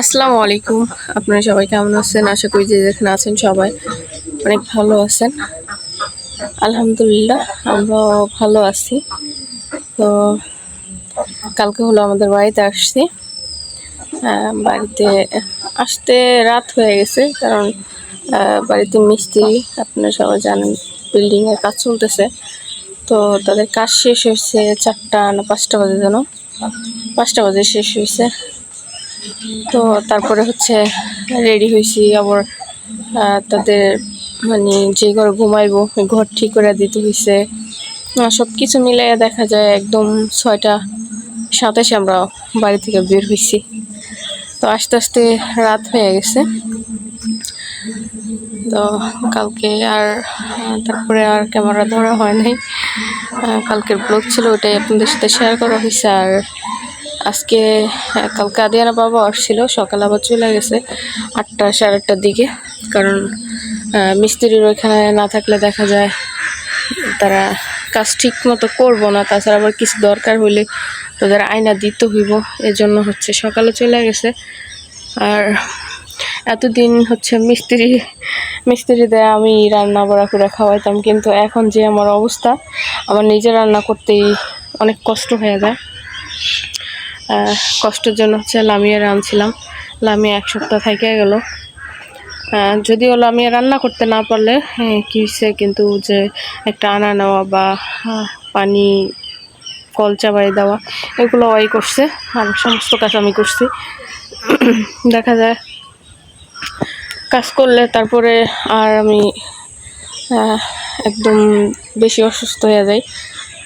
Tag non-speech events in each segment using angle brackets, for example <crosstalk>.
আসসালামু আলাইকুম। আপনারা সবাই কেমন আছেন? আশা করি যে যেখানে আছেন সবাই অনেক ভালো আছেন। আলহামদুলিল্লাহ, আমরাও ভালো আছি। তো কালকে হলো আমাদের বাড়িতে আসছি। বাড়িতে আসতে রাত হয়ে গেছে, কারণ বাড়িতে মিস্ত্রি, আপনারা সবাই জানেন বিল্ডিং এর কাজ চলতেছে। তো তাদের কাজ শেষ হয়েছে চারটা না পাঁচটা বাজে যেন। পাঁচটা বাজে শেষ হয়েছে। তো তারপরে হচ্ছে রেডি হয়েছি, আবার তাদের মানে যে ঘরে ঘুমাইবো ঘর ঠিক করে দিতে হয়েছে সব কিছু মিলাই দেখা যায় একদম ছয়টা, সাতাশে আমরা বাড়ি থেকে বের হয়েছি তো আস্তে আস্তে রাত হয়ে গেছে। তো কালকে আর তারপরে আর ক্যামেরা ধরা হয় নাই। কালকের ব্লগ ছিল ওটাই আপনাদের সাথে শেয়ার করা হয়েছে আর আজকে আহ, কালকে আদিয়ানা বাবা আসছিল সকাল আবার চলে গেছে আটটা সাড়ে আটটার দিকে। কারণ মিস্ত্রির ওইখানে না থাকলে দেখা যায় তারা কাজ ঠিক মতো করব না তাছাড়া আবার কিছু দরকার হলে তাদের আয়না দিতে হইব। এজন্য হচ্ছে সকালে চলে গেছে। আর এতদিন হচ্ছে মিস্ত্রি মিস্ত্রি দেয় আমি রান্না বাড়া করে খাওয়াইতাম কিন্তু এখন যে আমার অবস্থা আমার নিজে রান্না করতেই অনেক কষ্ট হয়ে যায়। কষ্টের জন্য হচ্ছে লামিয়া রাঁধছিলাম। লামিয়া এক সপ্তাহ থেকে গেল। যদিও লামিয়া রান্না করতে না পারলে কি কিন্তু যে একটা আনা নেওয়া বা পানি, কল চাবাই দেওয়া, এগুলো ওই করছে। আর সমস্ত কাজ আমি করছি। <clears throat> দেখা যায় কাজ করলে তারপরে আর আমি একদম বেশি অসুস্থ হয়ে যাই।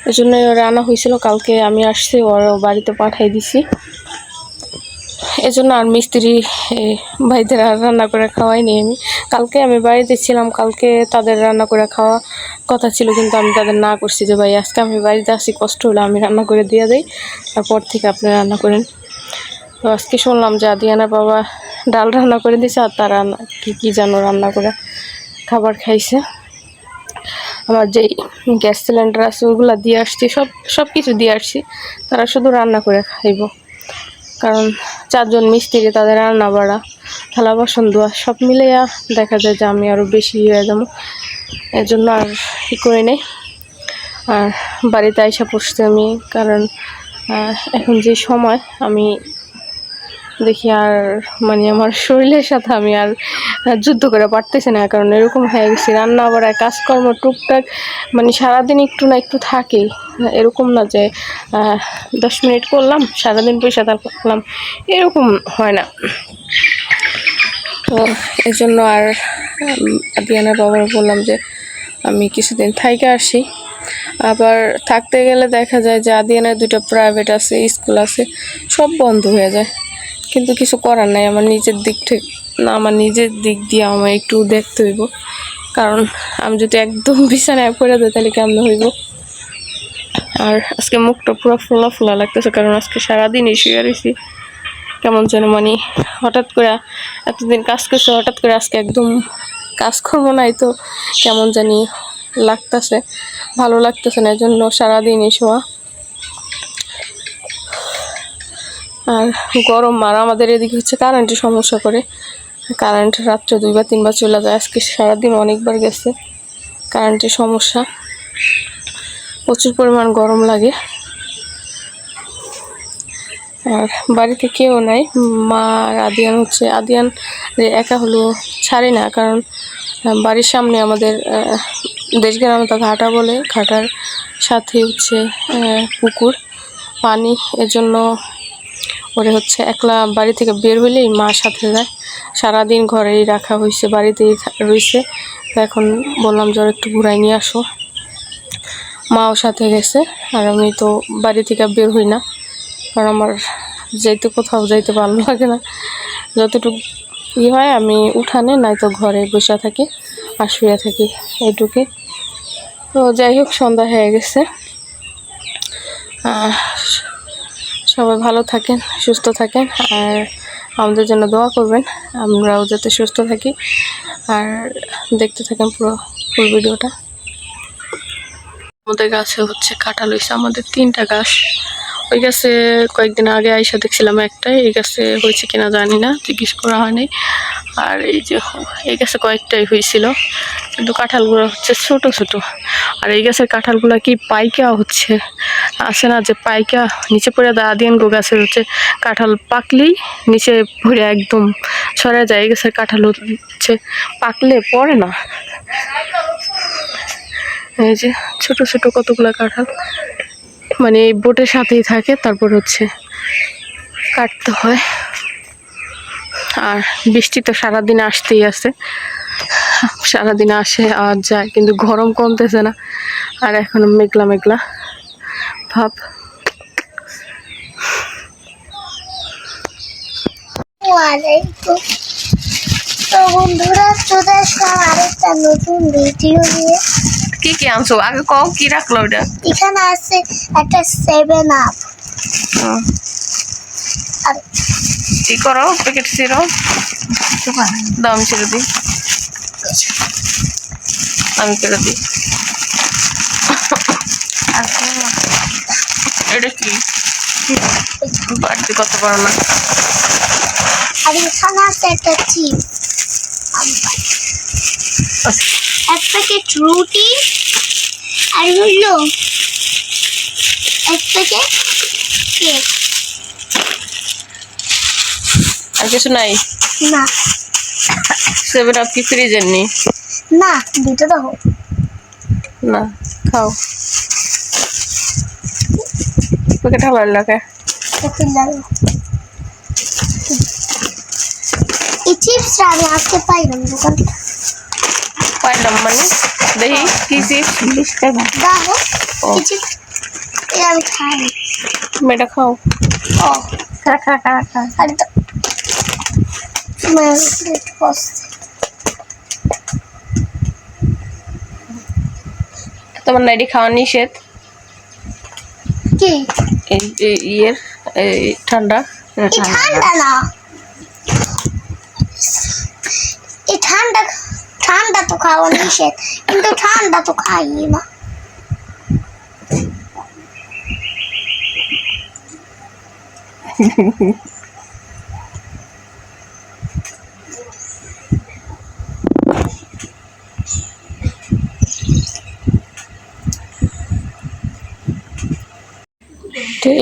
এই জন্য ওরা হয়েছিল, কালকে আমি আসছি, ওর বাড়িতে পাঠাই দিছি। এজন্য আর মিস্ত্রি ভাইদের আর রান্না করে খাওয়াইনি আমি। কালকে আমি বাড়িতে ছিলাম, কালকে তাদের রান্না করে খাওয়া কথা ছিল, কিন্তু আমি তাদের না করছি যে, ভাই, আজকে আমি বাড়িতে আসি, কষ্ট হলে আমি রান্না করে দিয়ে দিই, তারপর থেকে আপনি রান্না করেন। তো আজকে শুনলাম যে আদিয়ানা বাবা ডাল রান্না করে দিয়েছে, আর তারা না- কি কি যেন রান্না করে খাবার খাইছে। আমার যেই গ্যাস সিলিন্ডার আছে ওগুলো দিয়ে আসছি, সব সব কিছু দিয়ে আসছি। তারা শুধু রান্না করে খাইব। কারণ চারজন মিস্ত্রি তাদের রান্না বাড়া, থালা বাসন ধোয়া, সব মিলিয়া দেখা যায় যে আমি আরও বেশি হয়ে যাব। এর জন্য আর ই করে নেই। আর বাড়িতে আইসা পড়ছি আমি, কারণ এখন যে সময়, আমি দেখি আর মানে আমার শরীরের সাথে আমি আর যুদ্ধ করে পারতেছি না কারণ এরকম হয়ে গেছি। রান্না আবার কাজকর্ম টুকটাক মানে সারাদিন একটু না একটু থাকেই। এরকম না যে দশ মিনিট করলাম সারাদিন পয়সা তারপর করলাম এরকম হয় না। তো এই জন্য আর উম, আদিয়ানার বাবার বললাম যে আমি কিছুদিন থাইকে আসি। আবার থাকতে গেলে দেখা যায় যে আদিয়ানের দুটো প্রাইভেট আছে স্কুল আছে, সব বন্ধ হয়ে যায়। কিন্তু কিছু করার নাই, আমার নিজের দিক থেকে না, আমার নিজের দিক দিয়ে আমার একটু দেখতে হইব। কারণ আমি যদি একদম <laughs> বিছানায় পড়ে যাই, তাহলে কেমন হইব? আর আজকে মুখটা পুরো ফোলা ফোলা লাগতেছে, কারণ আজকে সারাদিনই শুয়ে রয়েছি কেমন যেন মানে হঠাৎ করে এতদিন কাজ করছে, হঠাৎ করে আজকে একদম কাজ করব নাই তো, কেমন জানি লাগতেছে, ভালো লাগতেছে না জন্য সারাদিনই শোয়া। আর গরম, আর আমাদের এদিকে হচ্ছে কারেন্টের সমস্যা করে। কারেন্ট রাত্রে দুইবার তিনবার চলে যায়, আজকে সারাদিন অনেকবার গেছে কারেন্টের সমস্যা। প্রচুর পরিমাণ গরম লাগে। আর বাড়িতে কেউ নাই, মা আর আদিয়ান হচ্ছে, আদিয়ান একা হলো ছাড়ে না, কারণ বাড়ির সামনে আমাদের আহ, দেশ তো ঘাটা বলে ঘাটার সাথে হচ্ছে পুকুর পানি এজন্য ওরে হচ্ছে একলা বাড়ি থেকে বের হইলেই মা সাথে যায়। সারাদিন ঘরেই রাখা হয়েছে বাড়িতেই রইছে। তো এখন বললাম যে একটু ঘুরাই নিয়ে আসো। মাও সাথে গেছে আর আমি তো বাড়ি থেকে বের হই না। কারণ আমার যাইতে কোথাও যাইতে ভালো লাগে না। যতটুকু ই হয় আমি উঠানে নয়তো ঘরে বসে থাকি। আর শুয়ে থাকি এইটুকুই তো যাই হোক, সন্ধ্যা হয়ে গেছে। সবাই ভালো থাকেন, সুস্থ থাকেন, আর আমাদের জন্য দোয়া করবেন। আমরাও যাতে সুস্থ থাকি, আর দেখতে থাকেন পুরো ফুল ভিডিওটা। আমাদের গাছে হচ্ছে কাঁঠাল হয়েছে আমাদের তিনটা গাছ। ওই গাছে কয়েকদিন আগে আইসা দেখছিলাম একটা এই গাছে হয়েছে কিনা জানি না, জিজ্ঞেস করা হয়নি। আর এই যে এই গাছে কয়েকটাই হয়েছিল, কিন্তু কাঁঠালগুলো হচ্ছে ছোট ছোট। আর এই গাছের কাঁঠালগুলো কি পাইকা হচ্ছে? আসে না যে পাইকা, নিচে পড়ে দা দিন গো গাছের হচ্ছে কাঁঠাল পাকলেই নিচে ভরে একদম সরে যায়। এই গাছের কাঁঠাল হচ্ছে পাকলে পড়ে না। এই যে ছোট ছোট কতগুলো কাঁঠাল। মানে এই বোটের সাথেই থাকে, তারপর হচ্ছে কাটতে হয়। আর বৃষ্টি তো সারাদিন আসতেই আছে। সারাদিন আসে, আর যায়, কিন্তু গরম কমতেছে না। আর এখন মেঘলা মেঘলা ভাব। বন্ধুরা, চলে আসলাম আরেকটা নতুন ভিডিও নিয়ে। কি কি আনছো? আগে কও কি রাখল ওটা এখানে আছে একটা সেভেন আপ আর কি করো? প্যাকেট ছিল দাম ছেড়ে দিই। আমি ছেড়ে দিই। এটা কি? বাড়তি করতে পারো না। আর এখানে আছে একটা চিপস এক প্যাকেট রুটি আর হলো এক প্যাকেট কেক আর কিছু নাই? না। সেভেন আপ কি ফ্রিজের নি। না দুটো তো হোক না খাও। প্যাকেট ভালো লাগে। এই চিপসটা আমি আজকে পাইলাম দোকান থেকে পাইলাম মানে? দেখি কি চিপস তুমি এটা খাও। তোমার নাইডি খাওয়া নিষেধ? কি? ইয়ের ঠান্ডা? ঠান্ডা না। ঠান্ডা ঠান্ডা তো খাওয়া নিষেধ, কিন্তু ঠান্ডা তো খাই না।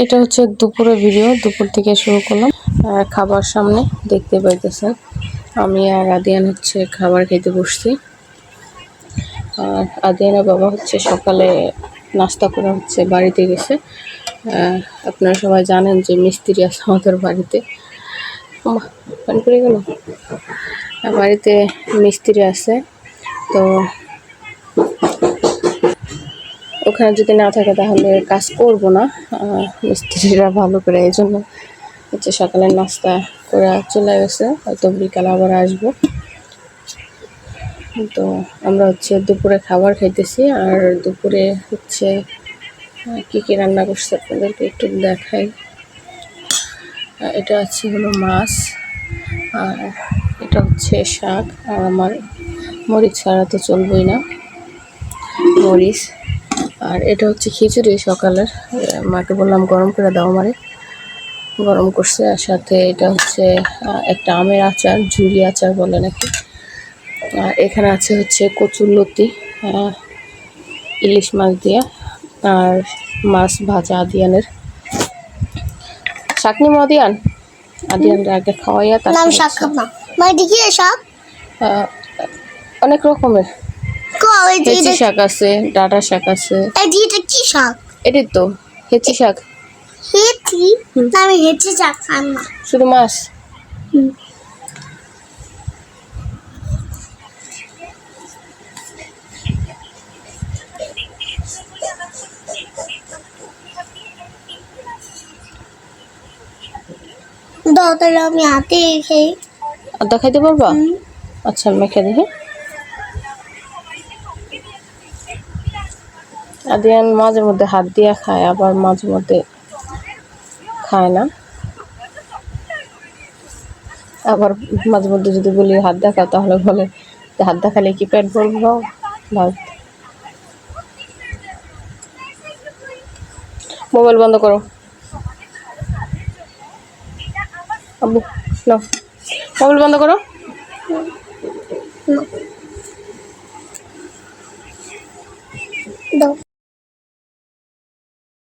এটা হচ্ছে দুপুরের ভিডিও, দুপুর থেকে শুরু করলাম। খাবার সামনে দেখতে পাইতেছেন। আমি আর আদিয়ান হচ্ছে খাবার খেতে বসছি। আর আদিয়ানের বাবা হচ্ছে সকালে নাস্তা করে হচ্ছে, বাড়িতে গেছে। আপনারা সবাই জানেন যে মিস্ত্রি আছে আমাদের বাড়িতে। পানি পড়ে গেল? বাড়িতে মিস্ত্রি আছে, তো ওখানে যদি না থাকে তাহলে কাজ করব না। মিস্ত্রিরা ভালো করে এই জন্য হচ্ছে সকালের নাস্তা করে চলে গেছে, হয়তো বিকালে আবার আসব। তো আমরা হচ্ছে দুপুরে খাবার খাইতেছি, আর দুপুরে হচ্ছে কি কি রান্না করছে আপনাদেরকে একটু দেখাই। এটা হচ্ছে হলো মাছ, আর এটা হচ্ছে শাক, আর আমার মরিচ ছাড়া তো চলবেই না, মরিচ। আর এটা হচ্ছে খিচুড়ি সকালের মাকে বললাম গরম করে দাও আমারে। গরম করছে আর সাথে এটা হচ্ছে একটা আমের আচার ঝুরি আচার বলে নাকি। আর এখানে আছে হচ্ছে কচুর লতি ইলিশ মাছ দিয়ে আর মাছ ভাজা আদিয়ানের। শাকনি আদিয়ান? আদিয়ানরা আগে খাওয়াইয়া নাম শাক? না মানে অনেক রকমের। হেঁচি শাক আছে ডাটা শাক আছে। এটা কি শাক? এটাই তো হেঁচি শাক। হেঁচি আমি হেঁচি খাই না শুধু মাছ? হুম। দাও তাহলে আমি হাতে খেয়ে আদা খাইতে পারবা। আচ্ছা মেখে দেখি। আদিয়ান মাঝে মধ্যে হাত দিয়ে খায় আবার মাঝে মধ্যে খায় না। আবার মাঝে মধ্যে যদি বলি হাত দেখাও, তাহলে বলে হাত দেখালে কি প্যান্ট ভরবো মোবাইল বন্ধ করো। আব্বু না মোবাইল বন্ধ করো। না